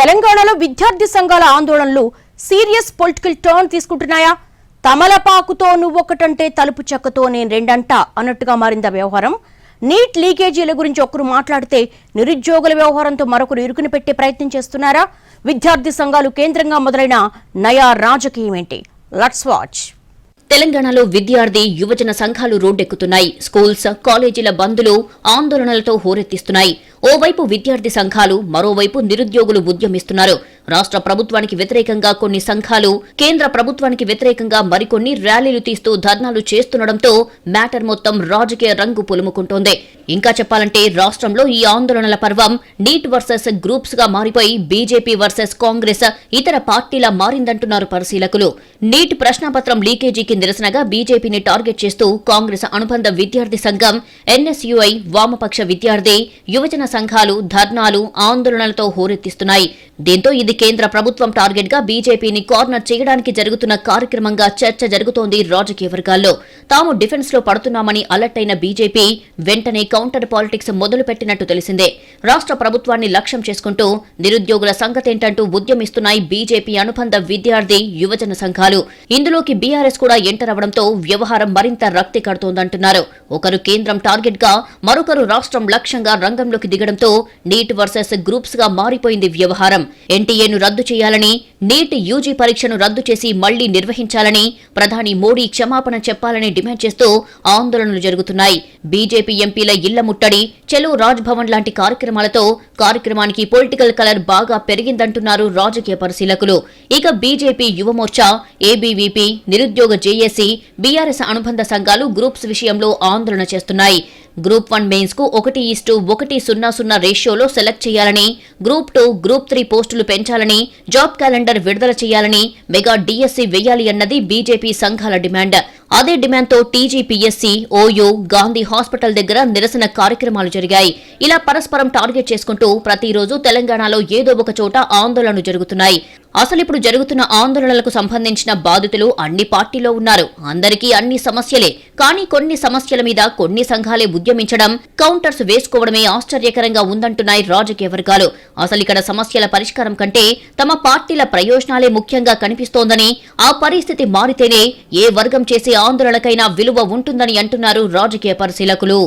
తెలంగాణలో విద్యార్థి సంఘాల ఆందోళనలు సీరియస్ పొలిటికల్ టర్న్ తీసుకుంటున్నాయా? తమలపాకుతో నువ్వొకటంటే తలుపు చెక్కతో నేను రెండంట అన్నట్టుగా మారిందా వ్యవహారం. నీట్ లీకేజీల గురించి ఒకరు మాట్లాడితే నిరుద్యోగుల వ్యవహారంతో మరొకరు ఇరుకుని పెట్టే ప్రయత్నం చేస్తున్నారా? విద్యార్థి సంఘాలు కేంద్రంగా మొదలైన నయా రాజకీయం ఏంటి? Let's watch. తెలంగాణలో విద్యార్థి యువజన సంఘాలు రోడ్డెక్కుతున్నాయి. స్కూల్స్ కాలేజీల బంద్లు ఆందోళనలతో హోరెత్తిస్తున్నాయి. ఓవైపు విద్యార్థి సంఘాలు మరోవైపు నిరుద్యోగులు ఉద్యమిస్తున్నారు. రాష్ట్ర ప్రభుత్వానికి వ్యతిరేకంగా కొన్ని సంఘాలు కేంద్ర ప్రభుత్వానికి వ్యతిరేకంగా మరికొన్ని ర్యాలీలు తీస్తూ ధర్నాలు చేస్తుండటంతో మ్యాటర్ మొత్తం రాజకీయ రంగు పులుముకుంటోంది. ఇంకా చెప్పాలంటే రాష్ట్రంలో ఈ ఆందోళనల పర్వం నీట్ వర్సెస్ గ్రూప్స్గా మారిపోయి బీజేపీ వర్సెస్ కాంగ్రెస్ ఇతర పార్టీలా మారిందంటున్నారు పరిశీలకులు. నీట్ ప్రశ్నాపత్రం లీకేజీకి నిరసనగా బీజేపీని టార్గెట్ చేస్తూ కాంగ్రెస్ అనుబంధ విద్యార్థి సంఘం ఎన్ఎస్యుఐ వామపక్ష విద్యార్థి యువజన సంఘాలు ధర్నాలు ఆందోళనలతో హోరెత్తిస్తున్నాయి. దీంతో ఇది కేంద్ర ప్రభుత్వం టార్గెట్గా బీజేపీని కార్నర్ చేయడానికి జరుగుతున్న కార్యక్రమంగా చర్చ జరుగుతోంది రాజకీయ వర్గాల్లో. తాము డిఫెన్స్లో పడుతున్నామని అలర్ట్ అయిన బీజేపీ వెంటనే కౌంటర్ పాలిటిక్స్ మొదలుపెట్టినట్టు తెలిసిందే. రాష్ట్ర ప్రభుత్వాన్ని లక్ష్యం చేసుకుంటూ నిరుద్యోగుల సంగతేంటంటూ ఉద్యమిస్తున్నాయి బీజేపీ అనుబంధ విద్యార్థి యువజన సంఘాలు. ఇందులోకి బీఆర్ఎస్ కూడా ఎంటర్ అవడంతో వ్యవహారం మరింత రక్తి కడుతోందంటున్నారు. ఒకరు కేంద్రం టార్గెట్గా మరొకరు రాష్ట్రం లక్ష్యంగా రంగంలోకి దిగడంతో నీట్ వర్సెస్ గ్రూప్స్గా మారిపోయింది వ్యవహారం. ఎన్టీఏను రద్దు చేయాలని నీట్ యూజీ పరీక్షను రద్దు చేసి మళ్ళీ నిర్వహించాలని ప్రధాని మోడీ క్షమాపణ చెప్పాలని డిమాండ్ చేస్తూ ఆందోళనలు జరుగుతున్నాయి. బీజేపీ ఎంపీల ఇళ్ళ ముట్టడి చెలో రాజ్ భవన్ లాంటి కార్యక్రమాలతో కార్యక్రమానికి పొలిటికల్ కలర్ బాగా పెరిగిందంటున్నారు రాజకీయ పరిశీలకులు. ఇక బీజేపీ యువమోర్చా ఏబీవీపీ నిరుద్యోగ జేఏసీ బీఆర్ఎస్ అనుబంధ సంఘాలు గ్రూప్స్ విషయంలో ఆందోళన చేస్తున్నాయి. గ్రూప్ వన్ మెయిన్స్కు ఒకటి ఈస్టు ఒకటి సున్నా సున్నా రేషియోలో సెలెక్ట్ చేయాలని గ్రూప్ టూ గ్రూప్ త్రీ పోస్టులు పెంచాలని జాబ్ క్యాలెండర్ విడుదల చేయాలని మెగా డిఎస్సి వేయాలి అన్నది బీజేపీ సంఘాల డిమాండ్. అదే డిమాండ్తో టీజీపీఎస్సీ ఓయూ గాంధీ హాస్పిటల్ దగ్గర నిరసన కార్యక్రమాలు జరిగాయి. ఇలా పరస్పరం టార్గెట్ చేసుకుంటూ ప్రతిరోజు తెలంగాణలో ఏదో ఒక చోట ఆందోళనలు జరుగుతున్నాయి. అసలు ఇప్పుడు జరుగుతున్న ఆందోళనలకు సంబంధించిన బాధితులు అన్ని పార్టీలో ఉన్నారు. అందరికీ అన్ని సమస్యలే. కానీ కొన్ని సమస్యల మీద కొన్ని సంఘాలే ఉద్యమించడం కౌంటర్స్ వేసుకోవడమే ఆశ్చర్యకరంగా ఉందంటున్నాయి రాజకీయ వర్గాలు. అసలు ఇక్కడ సమస్యల పరిష్కారం కంటే తమ పార్టీల ప్రయోజనాలే ముఖ్యంగా కనిపిస్తోందని ఆ పరిస్థితి మారితేనే ఏ వర్గం చేసే ఆందోళనకైనా విలువ ఉంటుందని అంటున్నారు రాజకీయ పరిశీలకులు.